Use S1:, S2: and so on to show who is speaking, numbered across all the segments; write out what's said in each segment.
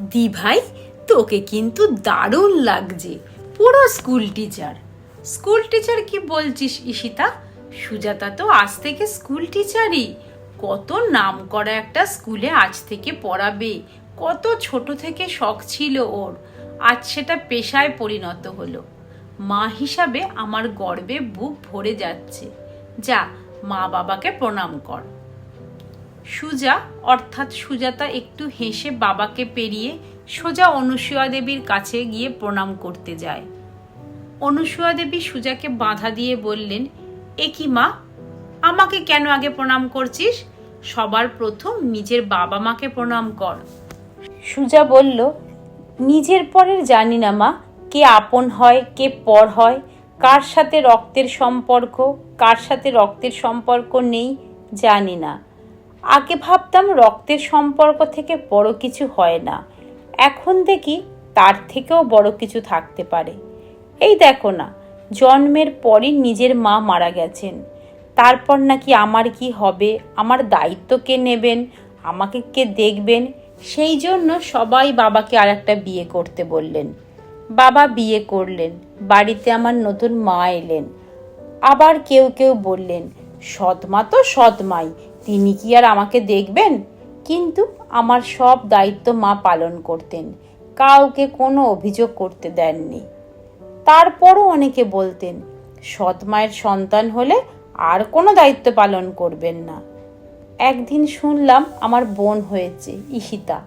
S1: দি ভাই, তোকে কিন্তু দারুণ লাগছে। পুরো স্কুল টিচার স্কুল টিচার কি বলছিস, ঈশিতা? সুজাতা তো আজ থেকে স্কুল টিচারই কত নাম করা একটা স্কুলে আজ থেকে পড়াবে। কত ছোট থেকে শখ ছিল ওর। আজ সেটা পেশায় পরিণত হলো। মা হিসাবে আমার গর্বে বুক ভরে যাচ্ছে। যা মা বাবাকে প্রণাম কর। সুজা, অর্থাৎ সুজাতা একটু হেসে বাবাকে পেরিয়ে সোজা অনুসূয়া দেবীর কাছে গিয়ে প্রণাম করতে যায়। অনুসূয়া দেবী সুজাকে বাধা দিয়ে বললেন, এ কি মা, আমাকে কেন আগে প্রণাম করছিস? সবার প্রথম নিজের বাবা মাকে প্রণাম কর। সুজা বলল, নিজের পরের জানি না মা, কে আপন হয়, কে পর হয়, কার সাথে রক্তের সম্পর্ক, কার সাথে রক্তের সম্পর্ক নেই জানি না। আগে ভাবতাম রক্তের সম্পর্ক থেকে বড় কিছু হয় না। এখন দেখি তার থেকেও বড় কিছু থাকতে পারে। এই দেখো না, জন্মের পরই নিজের মা মারা গেছেন। তারপর নাকি আমার কি হবে? আমার দায়িত্ব কে নেবেন? আমাকে কে দেখবেন? সেই জন্য সবাই বাবাকে আর একটা বিয়ে করতে বললেন। বাবা বিয়ে করলেন, বাড়িতে আমার নতুন মা এলেন। আবার কেউ কেউ বললেন সৎমা তো সৎমাই তিনি কি আর আমাকে দেখবেন? কিন্তু আমার সব দায়িত্ব মা পালন করতেন। কাউকে কোনো অভিযোগ করতে দেননি। তারপরও অনেকে বলতেন, সৎ মায়ের সন্তান হলে আর কোনো দায়িত্ব পালন করবেন না। একদিন শুনলাম আমার বোন হয়েছে, ইহিতা।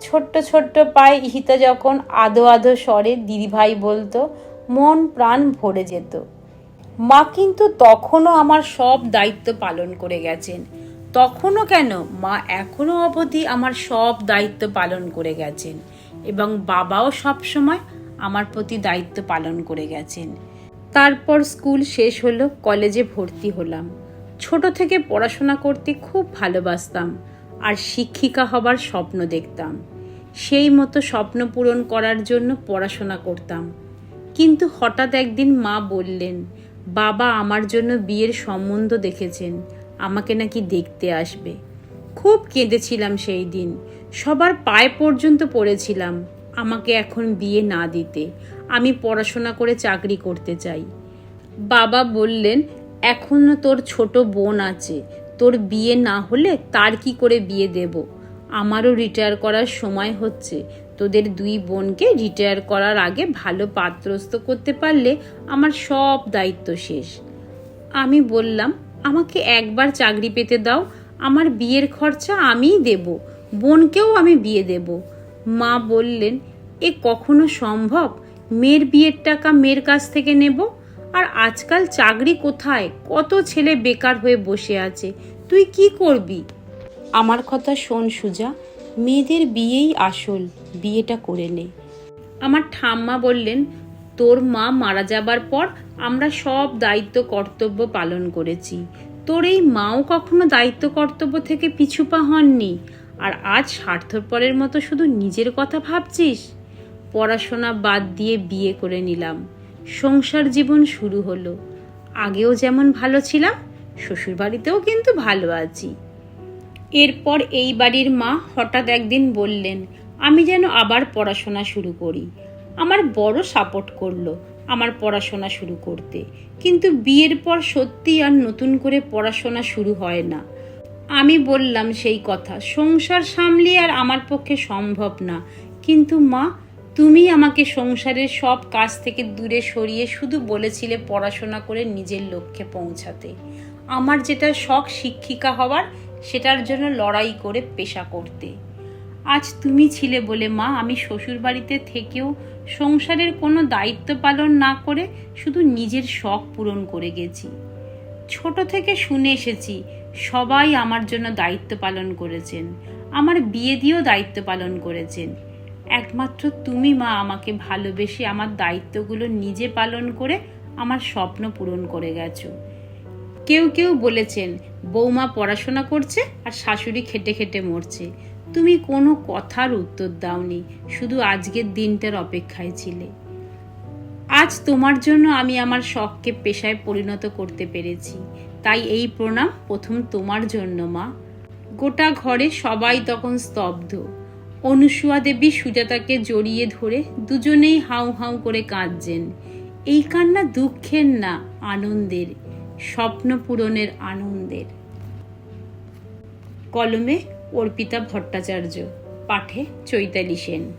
S1: ছোট্ট ছোট্ট পায়ে ইহিতা যখন আদো আদো স্বরে দিদিভাই বলতো, মন প্রাণ ভরে যেত। মা কিন্তু তখনও আমার সব দায়িত্ব পালন করে গেছেন। তখনও কেন? মা এখনও অবধি আমার সব দায়িত্ব পালন করে গেছেন এবং বাবাও সবসময় আমার প্রতি দায়িত্ব পালন করে গেছেন। তারপর স্কুল শেষ হলো, কলেজে ভর্তি হলাম। ছোট থেকে পড়াশোনা করতে খুব ভালোবাসতাম আর শিক্ষিকা হবার স্বপ্ন দেখতাম। সেই মতো স্বপ্ন পূরণ করার জন্য পড়াশোনা করতাম। কিন্তু হঠাৎ একদিন মা বললেন বাবা আমার জন্য বিয়ের সম্বন্ধ দেখেছেন, আমাকে নাকি দেখতে আসবে। খুব কেঁদেছিলাম সেই দিন। সবার পায়ে পর্যন্ত পড়েছিলাম আমাকে এখন বিয়ে না দিতে। আমি পড়াশোনা করে চাকরি করতে চাই। বাবা বললেন, এখনও তোর ছোট বোন আছে। তোর বিয়ে না হলে তার কি করে বিয়ে দেব? আমারও রিটায়ার করার সময় হচ্ছে। তোদের দুই বোনকে রিটায়ার করার আগে ভালো পাত্রস্থ করতে পারলে আমার সব দায়িত্ব শেষ। আমি বললাম, আমাকে একবার চাকরি পেতে দাও, আমার বিয়ের খরচা আমিই দেব, বোনকেও আমি বিয়ে দেব। মা বললেন, এ কখনো সম্ভব? মেয়ের বিয়ের টাকা মেয়ের কাছ থেকে নেব? আর আজকাল চাকরি কোথায়? কত ছেলে বেকার হয়ে বসে আছে, তুই কি করবি? আমার কথা শোন সুজা মেয়েদের বিয়েই আসল, বিয়েটা করে নে। আমার ঠাম্মা বললেন, তোর মা মারা যাবার পর আমরা সব দায়িত্ব কর্তব্য পালন করেছি। তোর এই মাও কখনো দায়িত্ব কর্তব্য থেকে পিছুপা হননি? আর আজ স্বার্থপরের মতো শুধু নিজের কথা ভাবছিস? পড়াশোনা বাদ দিয়ে বিয়ে করে নিলাম। সংসার জীবন শুরু হলো। আগেও যেমন ভালো ছিলাম, শ্বশুরবাড়িতেও কিন্তু ভালো আছি। এরপর এই বাড়ির মা হঠাৎ একদিন বললেন, আমি যেন আবার পড়াশোনা শুরু করি। আমার বড় সাপোর্ট করল আমার পড়াশোনা শুরু করতে। কিন্তু বিয়ের পর সত্যি আর নতুন করে পড়াশোনা শুরু হয় না। আমি বললাম সেই কথা, সংসার সামলিয়ে আর আমার পক্ষে সম্ভব না। কিন্তু মা, তুমি আমাকে সংসারের সব কাজ থেকে দূরে সরিয়ে শুধু বলেছিলে পড়াশোনা করে নিজের লক্ষ্যে পৌঁছাতে। আমার যেটা শখ শিক্ষিকা হওয়ার সেটার জন্য লড়াই করে পেশা করতে। আজ তুমি ছিলে বলে মা, আমি শ্বশুরবাড়িতে থেকেও সংসারের কোনো দায়িত্ব পালন না করে শুধু নিজের শখ পূরণ করে গেছি। ছোট থেকে শুনে এসেছি, সবাই আমার জন্য দায়িত্ব পালন করেছেন। আমার বিয়ে দিয়েও দায়িত্ব পালন করেছেন। একমাত্র তুমি মা আমাকে ভালোবেসে আমার দায়িত্বগুলো নিজে পালন করে আমার স্বপ্ন পূরণ করে গেছো। কেউ কেউ বলেছেন, বৌমা পড়াশোনা করছে আর শাশুড়ি খেটে খেটে মরছে। তুমি কোনো কথার উত্তর দাওনি, শুধু আজকের দিনটার অপেক্ষায় ছিলে। আজ তোমার জন্য আমি আমার শখকে পেশায় পরিণত করতে পেরেছি। তাই এই প্রণাম প্রথম তোমার জন্য, মা। গোটা ঘরে সবাই তখন স্তব্ধ। অনুসুয়া দেবী সুজাতাকে জড়িয়ে ধরে দুজনেই হাউ হাউ করে কাঁদছেন। এই কান্না দুঃখের না, আনন্দের। স্বপ্ন পূরণের আনন্দের। কলমে অর্পিতা ভট্টাচার্য পাঠে চৈতালি সেন।